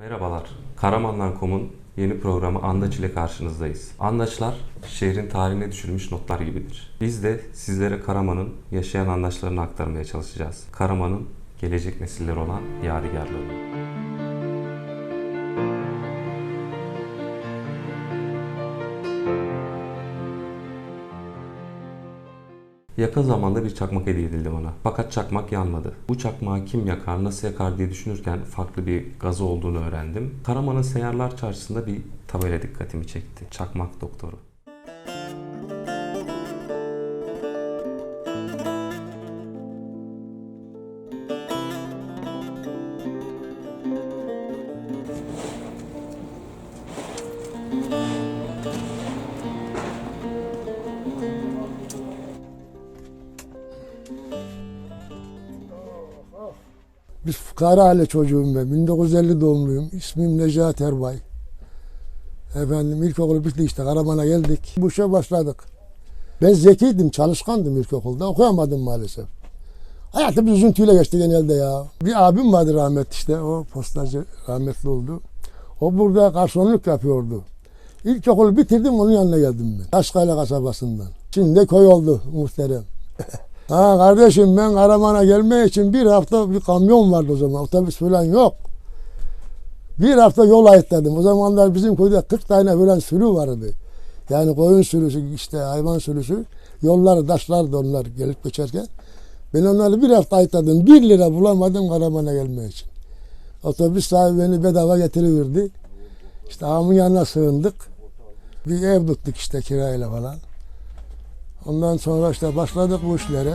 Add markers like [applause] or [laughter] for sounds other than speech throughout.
Merhabalar. Karamandan.com'un yeni programı Andaç ile karşınızdayız. Andaçlar şehrin tarihine düşülmüş notlar gibidir. Biz de sizlere Karaman'ın yaşayan andaçlarını aktarmaya çalışacağız. Karaman'ın gelecek nesiller olan yadigarlarını. Yakın zamanda bir çakmak hediye edildi bana. Fakat çakmak yanmadı. Bu çakmağı kim yakar, nasıl yakar diye düşünürken farklı bir gazı olduğunu öğrendim. Karaman'ın Seyyarlar Çarşısı'nda bir tabela dikkatimi çekti. Çakmak Doktoru. Aile çocuğum ben. 1950 doğumluyum. İsmim Necat Erbay. Efendim ilkokulu bitti işte Karaman'a geldik. Bu işe başladık. Ben zekiydim, çalışkandım ilkokulda. Okuyamadım maalesef. Hayatım üzüntüyle geçti genelde ya. Bir abim vardı rahmet işte. O postacı rahmetli oldu. O burada garsonluk yapıyordu. İlkokulu bitirdim onun yanına geldim ben. Taşkale kasabasından. Şimdi köy oldu muhterem. [laughs] Ha kardeşim ben Karaman'a gelmek için bir hafta bir kamyon vardı o zaman. Otobüs falan yok. Bir hafta yol ayıtladım. O zamanlar bizim köyde 40 tane falan sürü vardı. Yani koyun sürüsü işte hayvan sürüsü. Yolları taşlardı onlar gelip geçerken. Ben onları bir hafta ayıtladım. Bir lira bulamadım Karaman'a gelmek için. Otobüs sahibi beni bedava getiriverdi. İşte ağamın yanına sığındık. Bir ev tuttuk işte kirayla falan. Ondan sonra işte başladık bu işlere.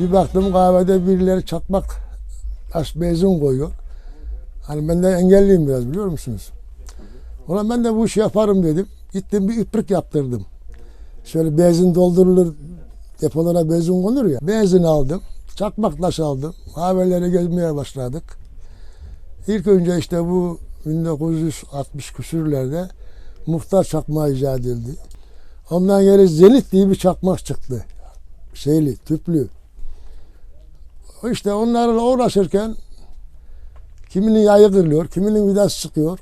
Bir baktım kahvede birileri çakmak taş benzin koyuyor. Hani ben de engelliyim biraz biliyor musunuz? Ulan ben de bu işi yaparım dedim. Gittim bir iprik yaptırdım. Şöyle benzin doldurulur, depolara benzin konur ya. Benzin aldım, çakmak taş aldım. Haberleri gezmeye başladık. İlk önce işte bu 1960 küsürlerde muhtar çakmağı icat edildi. Ondan geri Zenit diye bir çakmak çıktı. Şeyli, tüplü. İşte onlarla uğraşırken Kiminin yayı kırılıyor, kiminin vidası çıkıyor.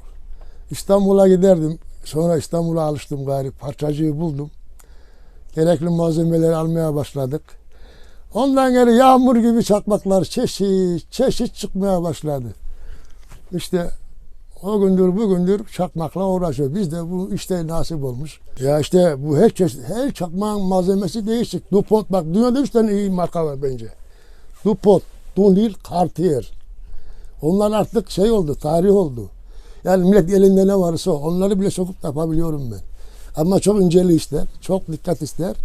İstanbul'a giderdim. Sonra İstanbul'a alıştım gari. Parçacıyı buldum. Gerekli malzemeleri almaya başladık. Ondan geri yağmur gibi çakmaklar çeşit çeşit çıkmaya başladı. İşte o gündür bugündür çakmakla uğraşıyor. Biz de bu işte nasip olmuş. Ya işte bu her çeşit, her çakmağın malzemesi değişik. Dupont bak dünyada üç tane iyi marka var bence. Dupont, Dunhill, Cartier. Onlar artık şey oldu, tarih oldu. Yani millet elinde ne varsa. Onları bile sokup yapabiliyorum ben. Ama çok inceli ister, çok dikkat ister.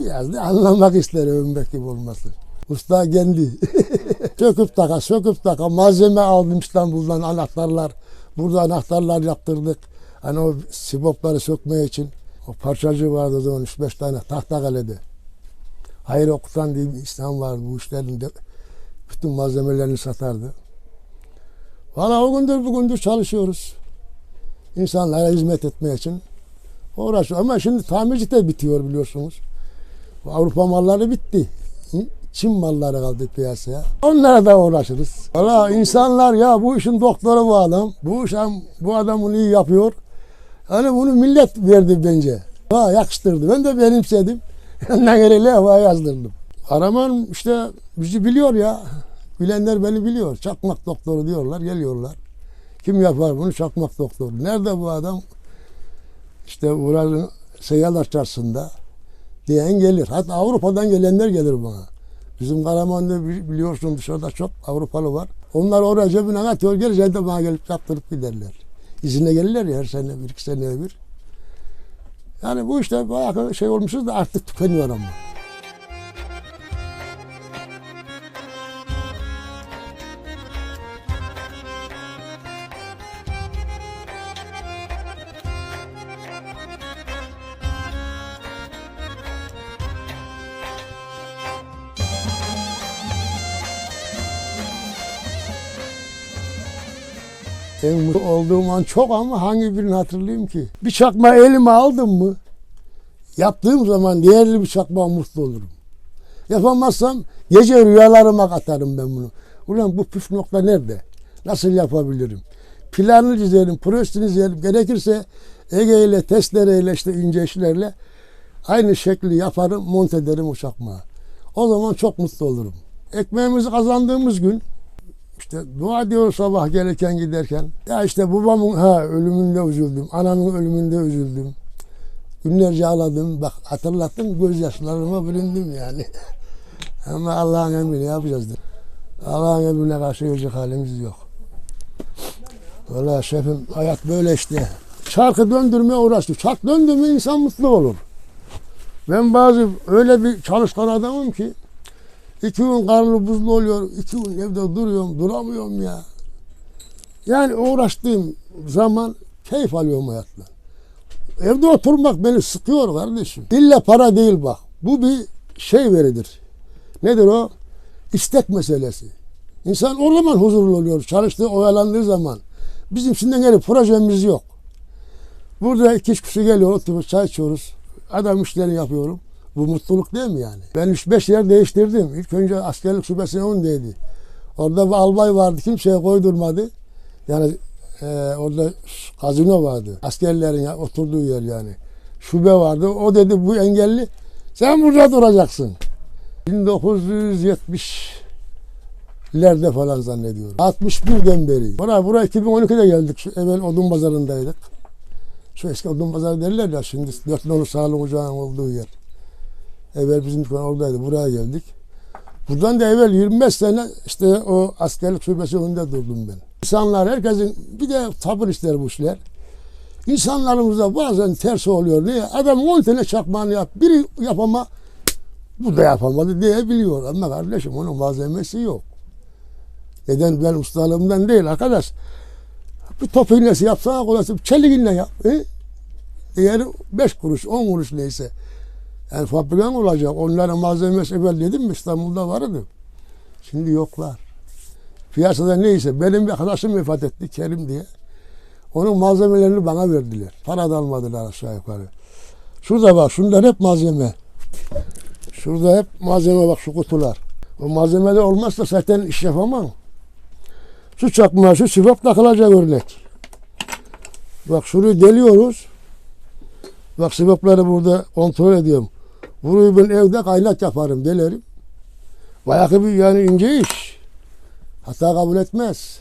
Biraz da anlamak ister övünmek gibi olması. Usta kendi. [laughs] söküp taka, söküp taka. Malzeme aldım İstanbul'dan anahtarlar. Burada anahtarlar yaptırdık. Hani o sibopları sökmeye için. O parçacı vardı o zaman 3-5 tane Tahtakale'de. Hayır Okutan diye bir İslam vardı bu işlerin. Bütün malzemelerini satardı. Valla o gündür bugündür çalışıyoruz. İnsanlara hizmet etmeye için uğraşıyor. Ama şimdi tamirci de bitiyor biliyorsunuz. Avrupa malları bitti. Çin malları kaldı piyasaya. Onlara da uğraşırız. Valla insanlar ya bu işin doktoru bu adam. Bu iş bu adam bunu iyi yapıyor. Hani bunu millet verdi bence. Ha, yakıştırdı. Ben de benimsedim. Ondan geri levha yazdırdım. Karaman işte bizi biliyor ya. Bilenler beni biliyor. Çakmak doktoru diyorlar, geliyorlar. Kim yapar bunu? Çakmak doktoru. Nerede bu adam? İşte buranın Seyyarlar Çarşısı'nda diyen gelir. Hatta Avrupa'dan gelenler gelir bana. Bizim Karaman'da biliyorsun dışarıda çok Avrupalı var. Onlar oraya cebine atıyor, gelince de bana gelip yaptırıp giderler. İzinle gelirler ya her sene bir, iki seneye bir. Yani bu işte bayağı şey olmuşuz da artık tükeniyor ama. En mutlu olduğum an çok ama hangi birini hatırlayayım ki? Bir çakma elime aldım mı? Yaptığım zaman değerli bir çakma mutlu olurum. Yapamazsam gece rüyalarıma katarım ben bunu. Ulan bu püf nokta nerede? Nasıl yapabilirim? Planını çizerim, projesini çizerim. Gerekirse Ege ile, testereyle, işte ince işlerle aynı şekli yaparım, monte ederim o çakmağı. O zaman çok mutlu olurum. Ekmeğimizi kazandığımız gün işte dua ediyoruz sabah gelirken giderken. Ya işte babamın ha ölümünde üzüldüm. Anamın ölümünde üzüldüm. Günlerce ağladım. Bak hatırlattın gözyaşlarıma büründüm yani. [laughs] Ama Allah'ın emri ne yapacağız? Allah'ın emrine karşı yiyecek halimiz yok. Valla şefim hayat böyle işte. Çarkı döndürmeye uğraştık. Çark döndü mü insan mutlu olur. Ben bazı öyle bir çalışkan adamım ki iki gün karnı buzlu oluyor. iki gün evde duruyorum. Duramıyorum ya. Yani uğraştığım zaman keyif alıyorum hayatla. Evde oturmak beni sıkıyor kardeşim. İlla para değil bak. Bu bir şey veridir. Nedir o? İstek meselesi. İnsan o zaman huzurlu oluyor. Çalıştığı, oyalandığı zaman. Bizim şimdi geri projemiz yok. Burada iki üç kişi geliyor, oturup çay içiyoruz. Adam işlerini yapıyorum. Bu mutluluk değil mi yani? Ben 3-5 yer değiştirdim. İlk önce askerlik şubesine ondaydı. Orada bir albay vardı. Kimseye koydurmadı. Yani e, orada kazino vardı. Askerlerin oturduğu yer yani. Şube vardı. O dedi bu engelli. Sen burada duracaksın. 1970'lerde falan zannediyorum. 61'den beri. Buraya, buraya 2012'de geldik. Şu evvel odun pazarındaydık. Şu eski odun pazarı derler ya şimdi dört nolu sağlık ocağının olduğu yer. Evvel bizim dükkan oradaydı. Buraya geldik. Buradan da evvel 25 sene işte o askerlik şubesi önünde durdum ben. İnsanlar herkesin bir de sabır ister bu işler. İnsanlarımızda bazen ters oluyor. Niye? Adam 10 tane çakmağını yap. Biri yapama bu da yapamadı diyebiliyor. Ama kardeşim onun malzemesi yok. Neden ben ustalığımdan değil arkadaş. Bir top iğnesi yapsana kolasın. Çelik iğne yap. E? Değeri 5 kuruş 10 kuruş neyse. Yani fabrikan olacak. Onların malzemesi evvel dedim mi İstanbul'da vardı. Şimdi yoklar. Piyasada neyse benim bir arkadaşım vefat etti Kerim diye. Onun malzemelerini bana verdiler. Para da almadılar aşağı yukarı. Şurada bak şunlar hep malzeme. Şurada hep malzeme bak şu kutular. O malzemeler olmazsa zaten iş yapamam. Şu çakmağa şu sivap takılacak örnek. Bak şurayı deliyoruz. Bak sivapları burada kontrol ediyorum. Burayı ben evde kaynak yaparım, delerim. Bayağı bir yani ince iş. Hata kabul etmez.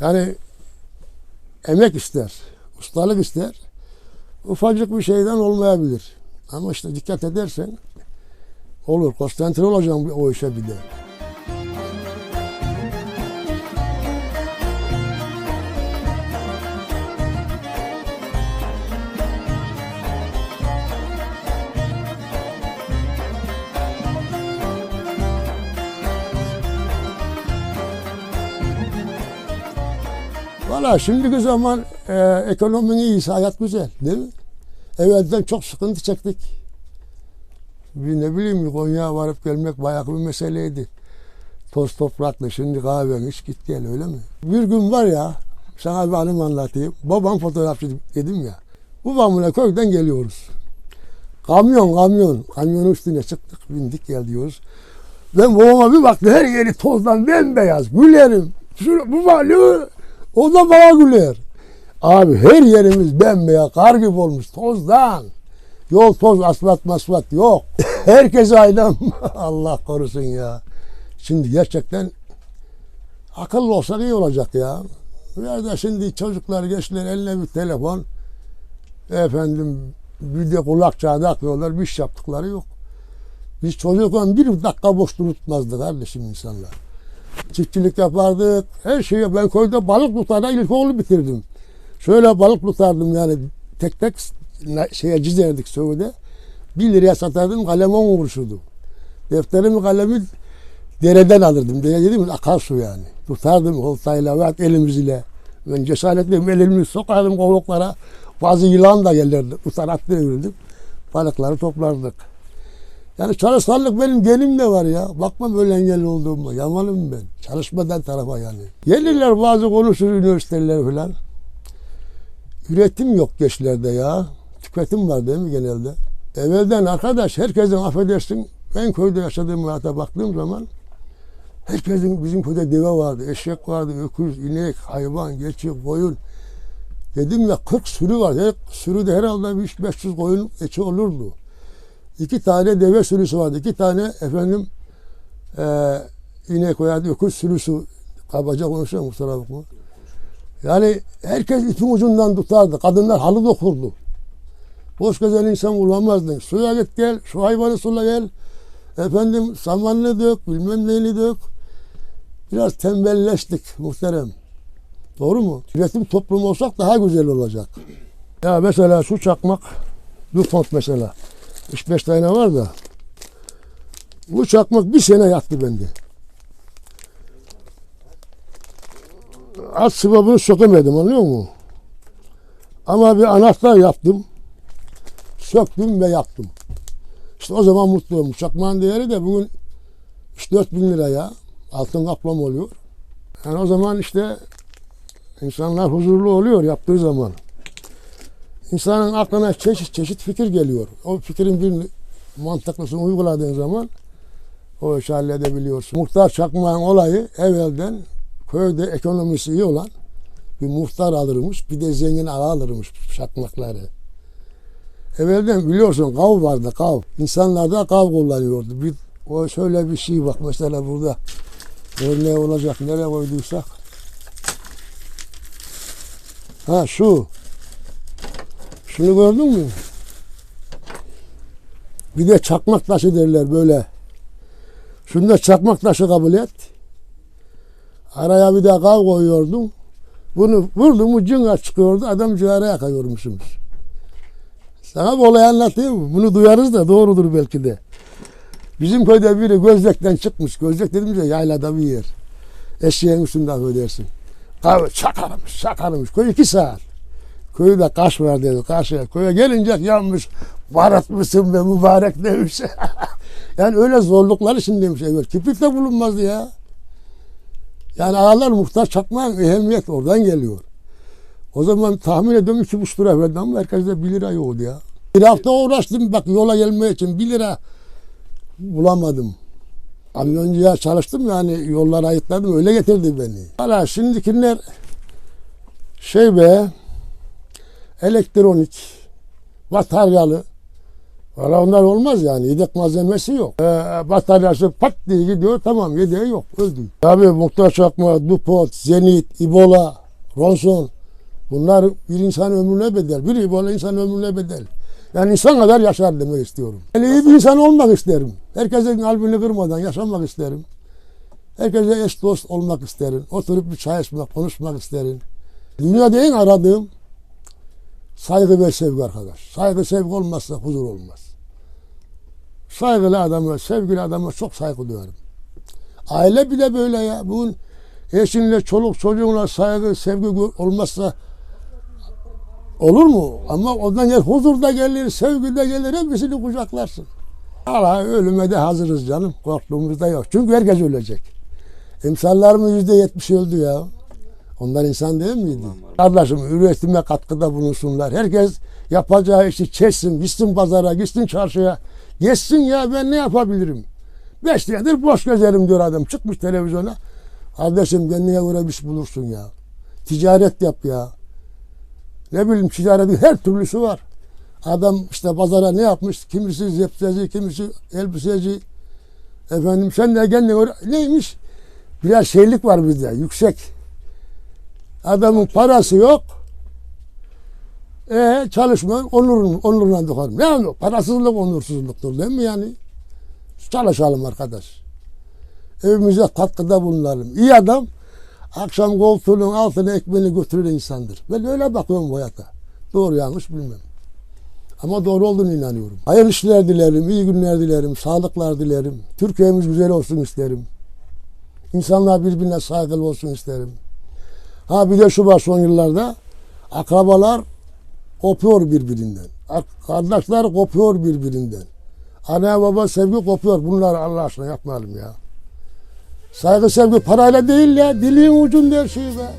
Yani emek ister, ustalık ister. Ufacık bir şeyden olmayabilir. Ama işte dikkat edersen olur. Konsantre olacaksın o işe bir de. Valla şimdiki zaman e, ekonominin iyisi, hayat güzel değil mi? Evvelden çok sıkıntı çektik. Bir ne bileyim Konya'ya varıp gelmek bayağı bir meseleydi. Toz topraklı şimdi kahven iç git gel öyle mi? Bir gün var ya sana bir anım anlatayım. Babam fotoğrafçı dedim ya. Babamla köyden geliyoruz. Kamyon kamyon. Kamyonun üstüne çıktık bindik gel. Ben babama bir baktım her yeri tozdan bembeyaz. Gülerim. Şunu, bu malı o da bana güler. Abi her yerimiz bembeyaz, kar gibi olmuş tozdan. Yol toz, asfalt masfalt yok. [laughs] Herkes aynı. [laughs] Allah korusun ya. Şimdi gerçekten akıllı olsak iyi olacak ya. Ya da şimdi çocuklar gençler eline bir telefon. Efendim bir de kulakçığa takıyorlar. Bir iş yaptıkları yok. Biz çocukken bir dakika boş tutmazdı kardeşim insanlar. Çiftçilik yapardık. Her şeyi ben köyde balık tutarda ilkokulu bitirdim. Şöyle balık tutardım yani tek tek şeye çizerdik sövde. Bir liraya satardım kalem on kuruşuydu. Defterimi kalemi dereden alırdım. Dere dediğimiz akarsu yani. Tutardım oltayla ve elimiz ile. Ben cesaretliyim elimi sokardım kovuklara. Bazı yılan da gelirdi. Tutar attırırdım. Balıkları toplardık. Yani çalışkanlık benim genim de var ya. Bakma böyle engelli olduğuma. Yamanım ben. Çalışmadan tarafa yani. Gelirler bazı konuşur üniversiteler falan. Üretim yok gençlerde ya. Tüketim var değil mi genelde? Evvelden arkadaş herkesin affedersin ben köyde yaşadığım hayata baktığım zaman herkesin bizim köyde deve vardı, eşek vardı, öküz, inek, hayvan, geçi, koyun. Dedim ya 40 sürü var. Her sürüde herhalde bir 500 koyun eti olurdu. İki tane deve sürüsü vardı. iki tane efendim eee inek veya öküz sürüsü kabaca konuşuyorum kusura bakma. Yani herkes ipin ucundan tutardı. Kadınlar halı dokurdu. Boş gezen insan bulamazdın. Suya git gel, şu hayvanı sula gel. Efendim samanını dök, bilmem neyini dök. Biraz tembelleştik muhterem. Doğru mu? Üretim toplumu olsak daha güzel olacak. Ya mesela şu çakmak, DuPont mesela. 3-5 tane var da. Bu çakmak bir sene yattı bende. Az sıvabını sökemedim anlıyor musun? Ama bir anahtar yaptım. Söktüm ve yaptım. İşte o zaman mutluyum. Çakmağın değeri de bugün 3-4 bin liraya altın kaplama oluyor. Yani o zaman işte insanlar huzurlu oluyor yaptığı zaman. İnsanın aklına çeşit çeşit fikir geliyor. O fikrin bir mantıklısını uyguladığın zaman o işi halledebiliyorsun. Muhtar çakmağın olayı evvelden köyde ekonomisi iyi olan bir muhtar alırmış, bir de zengin ağa alırmış çakmakları. Evvelden biliyorsun kav vardı kav. İnsanlar da kav kullanıyordu. Bir, o şöyle bir şey bak mesela burada örneği olacak nereye koyduysak. Ha şu. Şunu gördün mü? Bir de çakmak taşı derler böyle. Şunda çakmak taşı kabul et. Araya bir de kav koyuyordum. Bunu vurdum mu cınga çıkıyordu. Adam cigara yakıyormuşsunuz. Sana bu olayı anlatayım? Bunu duyarız da doğrudur belki de. Bizim köyde biri Gözlek'ten çıkmış. Gözlek dedim ya yaylada bir yer. Eşeğin üstünde affedersin. Kahve çakarmış, çakarmış. Köy iki saat. Köyde kaş var dedi. Karşıya köye gelince yanmış. Barat mısın be mübarek demiş. [laughs] yani öyle zorluklar içindeymiş evvel. Kiprik de bulunmazdı ya. Yani ağalar muhtar çakma ehemmiyet oradan geliyor. O zaman tahmin ediyorum iki buçuk lira verdi ama herkeste bir lira yoktu ya. Bir hafta uğraştım bak yola gelmeye için bir lira bulamadım. Kamyoncuya çalıştım yani yollara ayıtladım öyle getirdi beni. Hala şimdikiler şey be elektronik bataryalı Valla onlar olmaz yani. Yedek malzemesi yok. Ee, bataryası pat diye gidiyor. Tamam yedeği yok. Öldü. Tabii Muhtar Çakma, Dupont, Zenit, Ibola, Ronson. Bunlar bir insan ömrüne bedel. Bir Ibola insan ömrüne bedel. Yani insan kadar yaşar demek istiyorum. Yani iyi bir insan olmak isterim. Herkesin kalbini kırmadan yaşamak isterim. Herkese eş dost olmak isterim. Oturup bir çay içmek, konuşmak isterim. Dünyada en aradığım saygı ve sevgi arkadaş. Saygı sevgi olmazsa huzur olmaz. Saygılı adama, sevgili adama çok saygı duyarım. Aile bile böyle ya. Bugün eşinle, çoluk çocuğunla saygı, sevgi olmazsa olur mu? Ama ondan gel huzur da gelir, sevgi de gelir, hepsini kucaklarsın. Allah ölüme de hazırız canım. Korktuğumuz da yok. Çünkü herkes ölecek. Emsallarımın yüzde yetmiş öldü ya. Onlar insan değil miydi? Kardeşim üretime katkıda bulunsunlar. Herkes yapacağı işi çeksin, gitsin pazara, gitsin çarşıya. Geçsin ya ben ne yapabilirim? Beş senedir boş gezerim diyor adam. Çıkmış televizyona. Kardeşim kendine göre bir şey bulursun ya. Ticaret yap ya. Ne bileyim ticaretin her türlüsü var. Adam işte pazara ne yapmış? Kimisi zepseci, kimisi elbiseci. Efendim sen de kendine göre neymiş? Biraz şeylik var bizde yüksek. Adamın parası yok. E çalışma onurun onuruna dokunur. Ne onu? Parasızlık onursuzluktur değil mi yani? Çalışalım arkadaş. Evimize katkıda bulunalım. İyi adam akşam koltuğunun altına ekmeğini götürür insandır. Ben öyle bakıyorum bu hayata. Doğru yanlış bilmem. Ama doğru olduğunu inanıyorum. Hayırlı işler dilerim, iyi günler dilerim, sağlıklar dilerim. Türkiye'miz güzel olsun isterim. İnsanlar birbirine saygılı olsun isterim. Ha bir de şu var son yıllarda akrabalar kopuyor birbirinden. Ar- Kardeşler kopuyor birbirinden. Ana baba sevgi kopuyor. Bunları Allah aşkına yapmayalım ya. Saygı sevgi parayla değil ya. Diliğin ucunda her şey be.